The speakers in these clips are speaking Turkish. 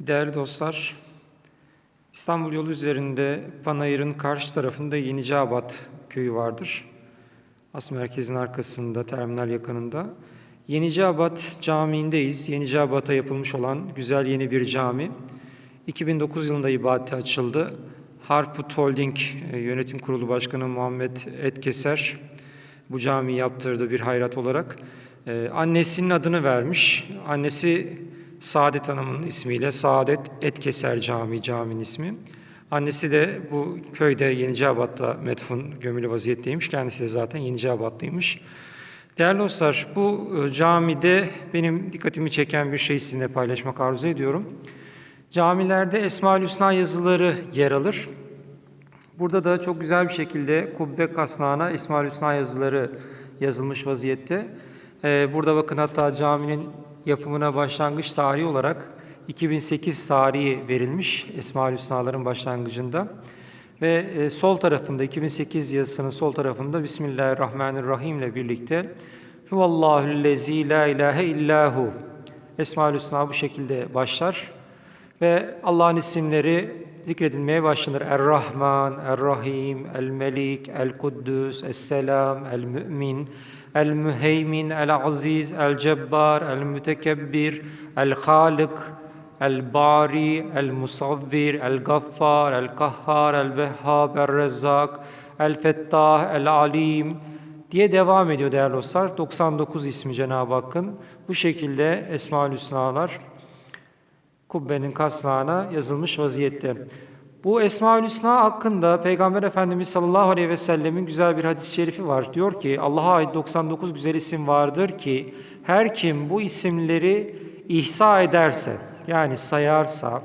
Değerli dostlar, İstanbul yolu üzerinde Panayır'ın karşı tarafında Yeniceabat köyü vardır. As merkezin arkasında, terminal yakınında. Yeniceabat Camii'ndeyiz. Yeniceabat'a yapılmış olan güzel yeni bir cami. 2009 yılında ibadete açıldı. Harput Holding e, Yönetim Kurulu Başkanı Muhammed Etkeser bu camiyi yaptırdı bir hayrat olarak. Ee, annesinin adını vermiş. Annesi Saadet Hanım'ın ismiyle Saadet Etkeser Camii, caminin ismi. Annesi de bu köyde Yeniceabat'ta metfun gömülü vaziyetteymiş. Kendisi de zaten Yeniceabat'lıymış. Değerli dostlar, bu e, camide benim dikkatimi çeken bir şey sizinle paylaşmak arzu ediyorum. Camilerde Esma-ül Hüsna yazıları yer alır. Burada da çok güzel bir şekilde kubbe kasnağına Esma-ül Hüsna yazıları yazılmış vaziyette. Ee, burada bakın hatta caminin yapımına başlangıç tarihi olarak 2008 tarihi verilmiş Esma-ül Hüsna'ların başlangıcında. Ve e, sol tarafında 2008 yazısının sol tarafında Bismillahirrahmanirrahim ile birlikte Huvallahüllezî la ilahe illahu Esma-ül Hüsna bu şekilde başlar. Ve Allah'ın isimleri zikredilmeye başlanır. Er-Rahman, Er-Rahim, El-Melik, El-Kuddüs, Es-Selam, El-Mü'min, El-Müheymin, El-Aziz, El-Cebbar, El-Mütekebbir, El-Halik, El-Bari, El-Musavvir, El-Gaffar, El-Kahhar, El-Vehhab, El-Rezzak, El-Fettah, El-Alim diye devam ediyor değerli dostlar. 99 ismi Cenab-ı Hakk'ın. Bu şekilde Esma-ül Hüsnalar kubbenin kasnağına yazılmış vaziyette. Bu Esma-ül Hüsna hakkında Peygamber Efendimiz sallallahu aleyhi ve sellemin güzel bir hadis-i şerifi var. Diyor ki Allah'a ait 99 güzel isim vardır ki her kim bu isimleri ihsa ederse yani sayarsa,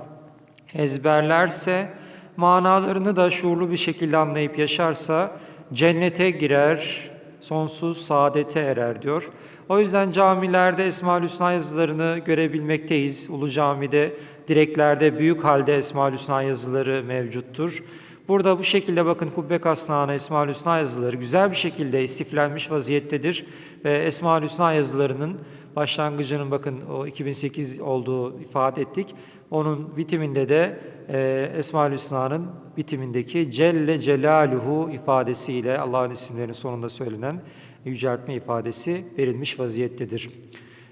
ezberlerse, manalarını da şuurlu bir şekilde anlayıp yaşarsa cennete girer, sonsuz saadete erer diyor. O yüzden camilerde Esma-ül Hüsna yazılarını görebilmekteyiz. Ulu Cami'de, direklerde büyük halde Esma-ül Hüsna yazıları mevcuttur. Burada bu şekilde bakın kubbe kasnağına Esma-ül Hüsna yazıları güzel bir şekilde istiflenmiş vaziyettedir. Ve Esma-ül Hüsna yazılarının başlangıcının bakın o 2008 olduğu ifade ettik. Onun bitiminde de e, Esma-ül Hüsna'nın bitimindeki Celle Celaluhu ifadesiyle Allah'ın isimlerinin sonunda söylenen yüceltme ifadesi verilmiş vaziyettedir.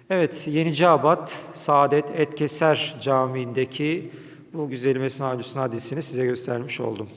Evet, Yeniceabat Saadet Etkeser Camii'ndeki bu güzelim Esma-ül Hüsna hadisini size göstermiş oldum.